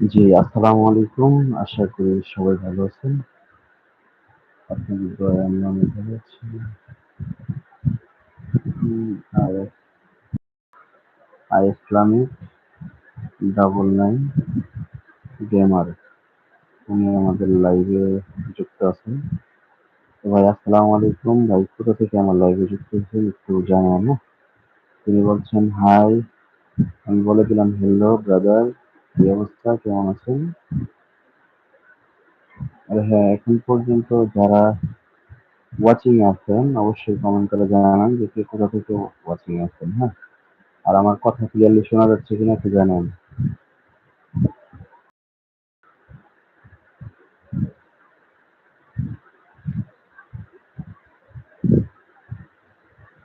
জি, আসসালামু আলাইকুম। আশা করি সবাই ভালো আছেন। আপনাদের আছি। আর আই ইসলামিক ডাবল নাইন গেমার উনি আমাদের লাইভে যুক্ত আছেন। ভাই আসসালামু আলাইকুম। ভাই কোথা থেকে আমার লাইভে যুক্ত হয়েছেন একটু জানান না? তিনি বলছেন হাই আমি বলে দিলাম হ্যালো ব্রাদার কি অবস্থা কেমন আছেন? আর হ্যাঁ এখন পর্যন্ত যারা ওয়াচিং আছেন, অবশ্যই কমেন্ট করে জানান যে কে কোথা থেকে ওয়াচিং আছেন হ্যাঁ? আর আমার কথা ক্লিয়ারলি শোনা যাচ্ছে কিনা একটু জানান।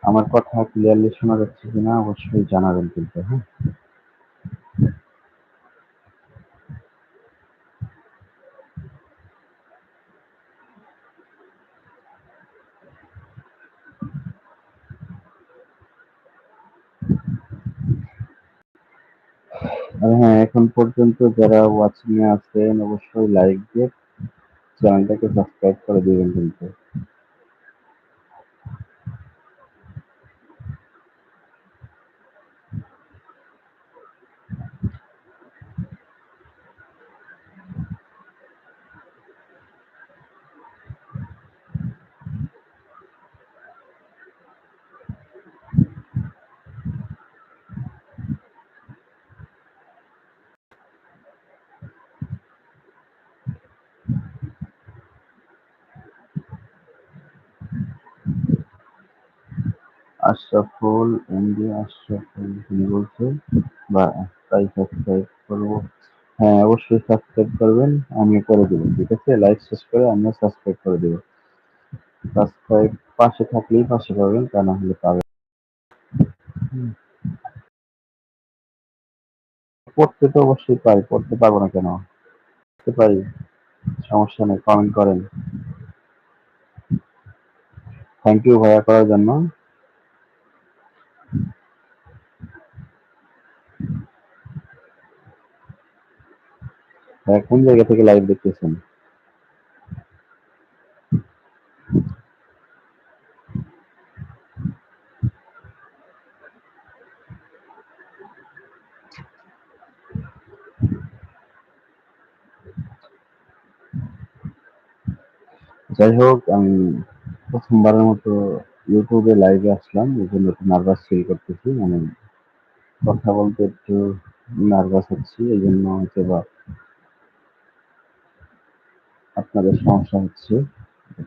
আমার কথা ক্লিয়ারলি শোনা যাচ্ছে কিনা অবশ্যই জানাবেন কিন্তু হ্যাঁ আর হ্যাঁ এখন পর্যন্ত যারা ওয়াচিং এ আছেন অবশ্যই লাইক দিয়ে চ্যানেলটাকে সাবস্ক্রাইব করে দিবেন কিন্তু। আশরাফুল এমডি, আশরাফুল তিনি বলছে? বা তাই সাবস্ক্রাইব করব। হ্যাঁ অবশ্যই সাবস্ক্রাইব করবেন, আমিও করে দেবো, ঠিক আছে? লাইভ শেষ করে আমিও সাবস্ক্রাইব করে দেবো। সাবস্ক্রাইব পাশে থাকলেই পাশে পাবেন, তা না হলে পাবেন। পড়তে তো অবশ্যই পারি, পড়তে পারব না কেন? পড়তে পারি, সমস্যা নেই কমেন্ট করেন। থ্যাংক ইউ ভাইয়া করার জন্য। ভাইয়া কোন জায়গা থেকে লাইভ দেখতেছেন? যাই হোক, আমি প্রথমবারের মতো ইউটিউবে লাইভে আসলাম, এই জন্য একটু নার্ভাস ফিল করতেছি। মানে কথা বলতে একটু নার্ভাস হচ্ছি, এই জন্য হয়তো বা আপনাদের সমস্যা হচ্ছে,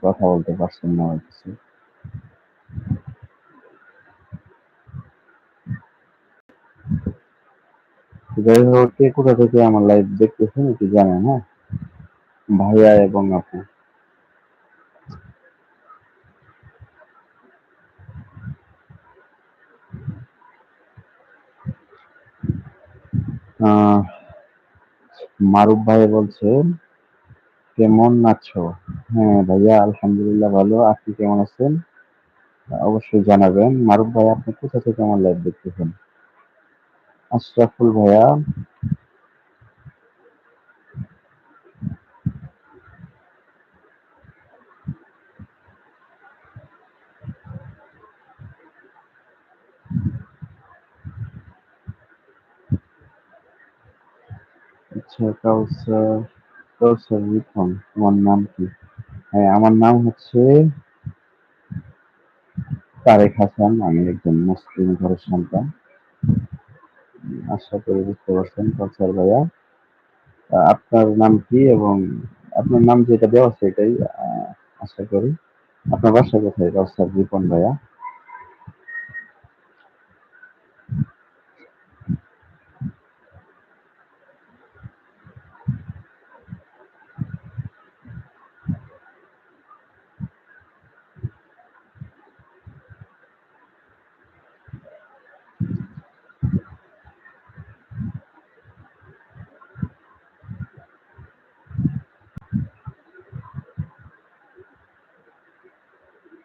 কথা বলতে পারছেন না কিছু। যাই হোক, কে কোথা থেকে আমার লাইভ দেখতেছেন একটু জানেন হ্যাঁ? ভাইয়া এবং আপু। মারুফ ভাই বলছে কেমন আছো? হ্যাঁ ভাইয়া, আলহামদুলিল্লাহ ভালো। আপনি কেমন আছেন? অবশ্যই জানাবেন। মারুফ ভাই, আপনি কোথা থেকে আমার লাইভ দেখতেছেন? আশরাফুল ভাইয়া। আচ্ছা কাউসার। কাউসার রিপন তোমার নাম কি? হ্যাঁ আমার নাম হচ্ছে তারেক হাসান, আমি একজন মুসলিম ঘরের সন্তান। আশা করি বুঝতে পারছেন কাউসার ভাইয়া। আপনার নাম কি এবং আপনার নাম যেটা দেওয়া সেটাই আশা করি। আপনার বাসা কোথায় কাউসার রিপন ভাইয়া?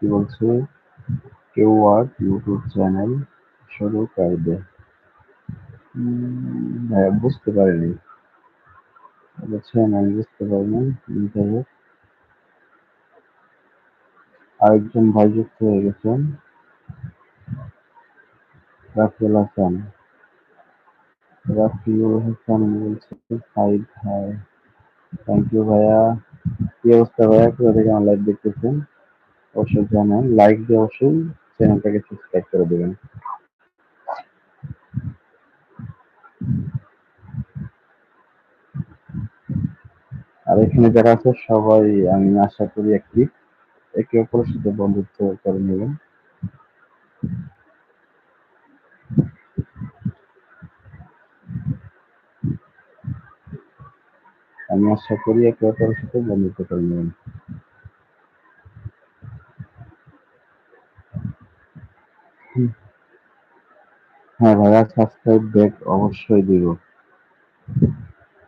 বলছে? কেউ আর ইউটিউব চ্যানেল শুরু করবে উম, ভাইয়া বুঝতে পারিনি। বুঝছেন আমি বুঝতে পারিনি যাই হোক আরেকজন ভাই যুক্ত হয়ে গেছেন। রাফিউল হাসান। রাফিউল হাসান বলছে সাইদ ভাই থ্যাংক ইউ ভাইয়া। কি অবস্থা ভাইয়া? কোথা থেকে আমার লাইভ দেখতেছেন? অবশ্যই জানান লাইক দিয়ে অবশ্যই চ্যানেলটাকে সাবস্ক্রাইব করে দেবেন। আর এখানে যারা আছে, সবাই আমি আশা করি একটি একে অপরের সাথে বন্ধুত্ব করে নেবেন। আমি আশা করি একে অপরের সাথে বন্ধুত্ব করে নেবেন। হ্যাঁ ভাইয়া সাবস্ক্রাইব ব্যাক অবশ্যই দিব।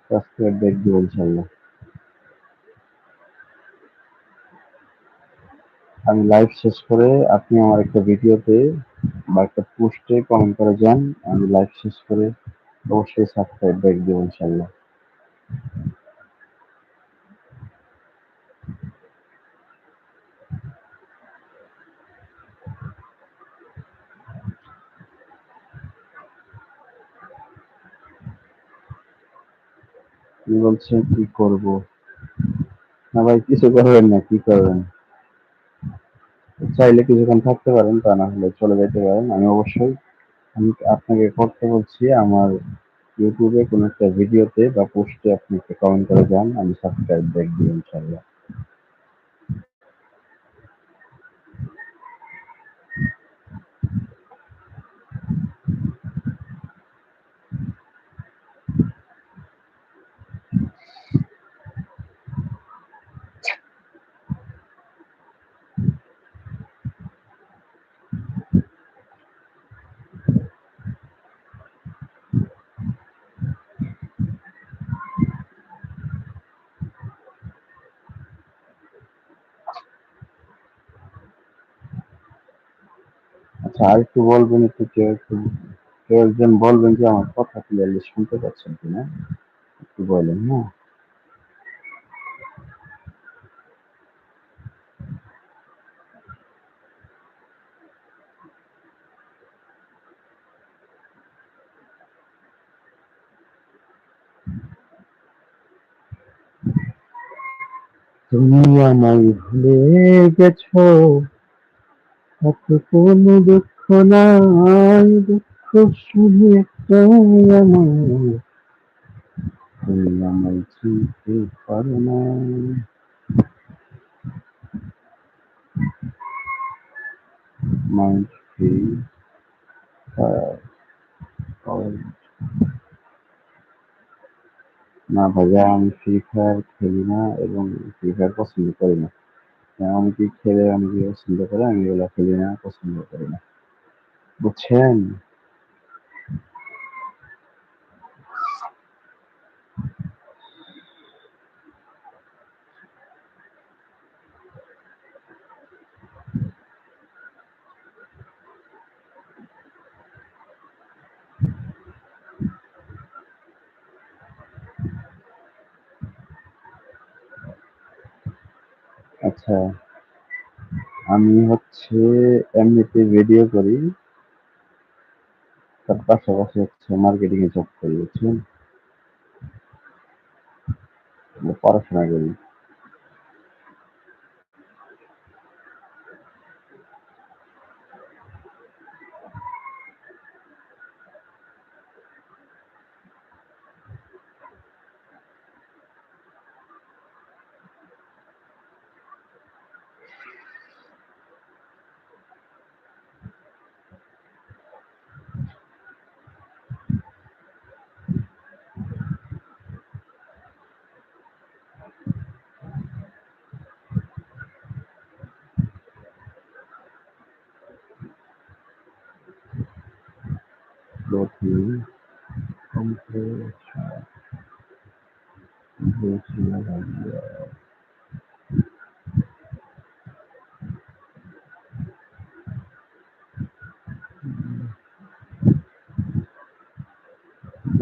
সাবস্ক্রাইব ব্যাক দিব ইনশাল্লাহ আমি লাইভ শেষ করে আপনি আমার একটা ভিডিওতে বা একটা পোস্টে কমেন্ট করে যান, আমি লাইভ শেষ করে অবশ্যই সাবস্ক্রাইব ব্যাক দিব ইনশাল্লাহ বলছেন, কি করব? না ভাই, কিছু করবেন না, কি করবেন? চাইলে কিছুক্ষণ থাকতে পারেন, তা না হলে চলে যেতে পারেন। আমি অবশ্যই, আমি আপনাকে করতে বলছি, আমার ইউটিউবে কোনো একটা ভিডিওতে বা পোস্টে আপনি একটা কমেন্ট করে যান, আমি সাবস্ক্রাইব দেখবেন ইনশাল্লাহ আর একটু বলবেন একটু কেউ একটু কেউ একজন বলবেন যে আমার কথা ক্লিয়ারলি শুনতে পাচ্ছেন কিনা, একটু বলেন হ্যাঁ। তুমি আমায় ভুলে গেছো এত কোনো দুঃখ নাই দুঃখ শুধু একটাই আমার তুমি আমায় চিনতে পারো না মাইন্ড ফ্রি না ভাইয়া আমি ফ্রি ফায়ার খেলি না এবং ফ্রি ফায়ার পছন্দ করি না অনেকে খেলে অনেকে পছন্দ করে আমি এগুলো খেলি না পছন্দ করি না বুঝছেন আচ্ছা আমি হচ্ছে এমনিতে ভিডিও করি। তার পাশাপাশি হচ্ছে মার্কেটিং এ জব করি বুঝছেন? পড়াশোনা করি। clothing compression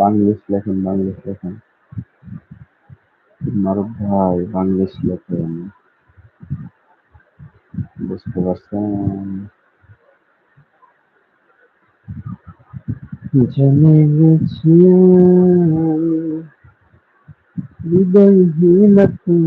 বাংলিশ লেখেন বাংলিশ লেখেন মারুফ ভাই বাংলাদেশ লেখেন বুঝতে পারছেন Gecenin için bir behimetim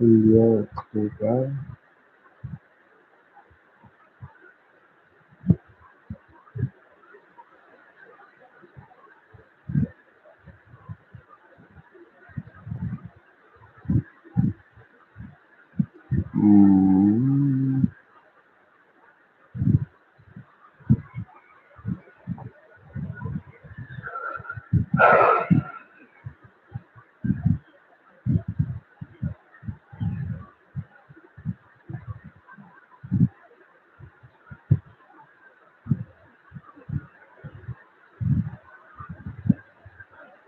Yok, güzel. Mm,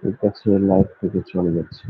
এটা সে লাইভ থেকে চলে যাচ্ছে